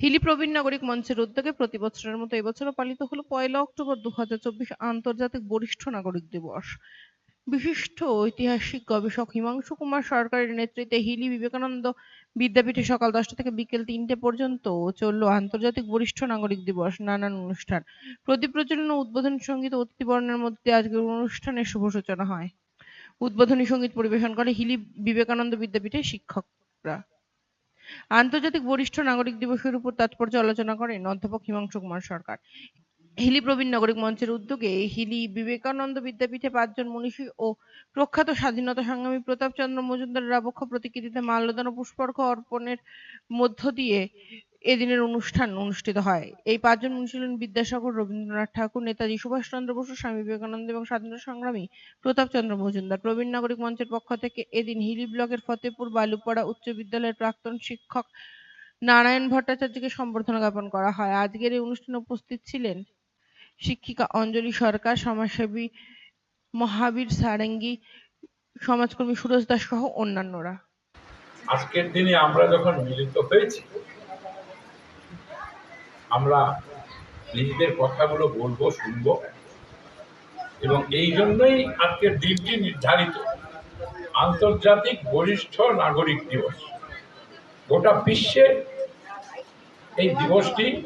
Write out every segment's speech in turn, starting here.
হিলি প্রবীণ নাগরিক মঞ্চের উদ্যোগে প্রতি বছরের মতো এবছরও পালিত হলো পয়লা অক্টোবর দু আন্তর্জাতিক বরিষ্ঠ নাগরিক দিবস। বিশিষ্ট ঐতিহাসিক গবেষক হিমাংশু কুমার সরকারের নেতৃত্বে হিলি বিবেকানন্দ বিদ্যাপীঠে সকাল দশটা থেকে বিকেল তিনটে পর্যন্ত চলল আন্তর্জাতিক বরিষ্ঠ নাগরিক দিবস নানান অনুষ্ঠান। প্রদীপ প্রজ্বলন ও উদ্বোধনী সংগীত ও অতিথিবরণের মধ্যে আজকের অনুষ্ঠানের শুভ সূচনা হয়। উদ্বোধনী সংগীত পরিবেশন করে হিলি বিবেকানন্দ বিদ্যাপীঠের শিক্ষকরা। আন্তর্জাতিক বরিষ্ঠ নাগরিক দিবসের উপর তাৎপর্য আলোচনা করেন অধ্যাপক হিমাংশু কুমার সরকার। হিলি প্রবীণ নাগরিক মঞ্চের উদ্যোগে হিলি বিবেকানন্দ বিদ্যাপীঠে পাঁচজন মনীষী ও প্রখ্যাত স্বাধীনতা সংগ্রামী প্রতাপচন্দ্র মজুমদার আবক্ষ প্রতিকৃতিতে মাল্যদান ও পুষ্পার্ঘ্য অর্পণের মধ্য দিয়ে এদিনের অনুষ্ঠান অনুষ্ঠিত হয়। এই পাঁচজন মনীষী ছিলেন বিদ্যাসাগর, রবীন্দ্রনাথ ঠাকুর, নেতাজি সুভাষচন্দ্র বসু, স্বামী বিবেকানন্দ এবং স্বাধীনতা সংগ্রামী প্রতাপচন্দ্র মজুমদার। প্রবীণ নাগরিক মঞ্চের পক্ষ থেকে এদিন হিলি ব্লকের ফতেপুর, বালুপাড়া উচ্চ বিদ্যালয়ের প্রাক্তন শিক্ষক নারায়ণ ভট্টাচার্যকে সম্বর্ধনা জ্ঞাপন করা হয়। আজকের এই অনুষ্ঠানে উপস্থিত ছিলেন শিক্ষিকা অঞ্জলি সরকার, সমাজসেবী মহাবীর সারেঙ্গি, সমাজকর্মী সুরজ দাস সহ অন্যান্যরা। আজকের দিনে আমরা যখন মিলিত হয়েছি আমরা নিজেদের কথাগুলো বলব, শুনব। এবং এই জন্যই আজকের দিনটি নির্ধারিত। আন্তর্জাতিক বরিষ্ঠ নাগরিক দিবস। গোটা বিশ্বে এই দিবসটি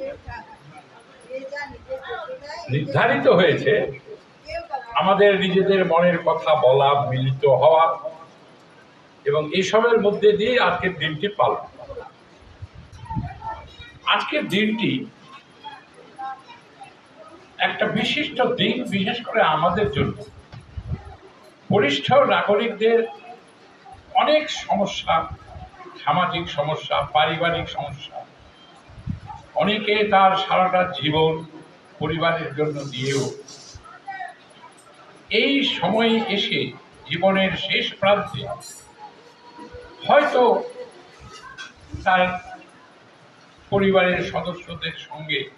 নির্ধারিত হয়েছে। আমাদের নিজেদের মনের কথা বলা, মিলিত হওয়া এবং এইসবের মধ্যে দিয়ে আজকের দিনটি পালন। আজকের দিনটি একটা বিশিষ্ট দিন, বিশেষ করে আমাদের জন্য। বরিষ্ঠ নাগরিকদের অনেক সমস্যা, সামাজিক সমস্যা, পারিবারিক সমস্যা। অনেকে তার সারাটা জীবন পরিবারের জন্য দিয়েও। এই সময়ে এসে জীবনের শেষ প্রান্তে হয়তো তার পরিবারের সদস্যদের সঙ্গে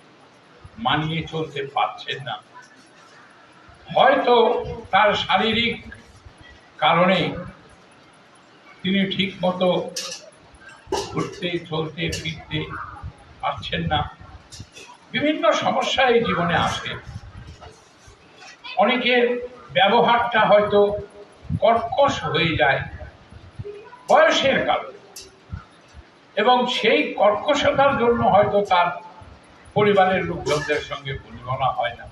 মানিয়ে চলতে পারছেন না। হয়তো তার শারীরিক কারণে তিনি ঠিক মতো ঘুরতে, চলতে, ফিরতে পারছেন না। বিভিন্ন সমস্যা এই জীবনে আসে। অনেকের ব্যবহারটা হয়তো কর্কশ হয়ে যায় বয়সের কারণে। এবং সেই কর্কশতার জন্য হয়তো তার পরিবারের লোকজনদের সঙ্গে পরিগণা হয় না।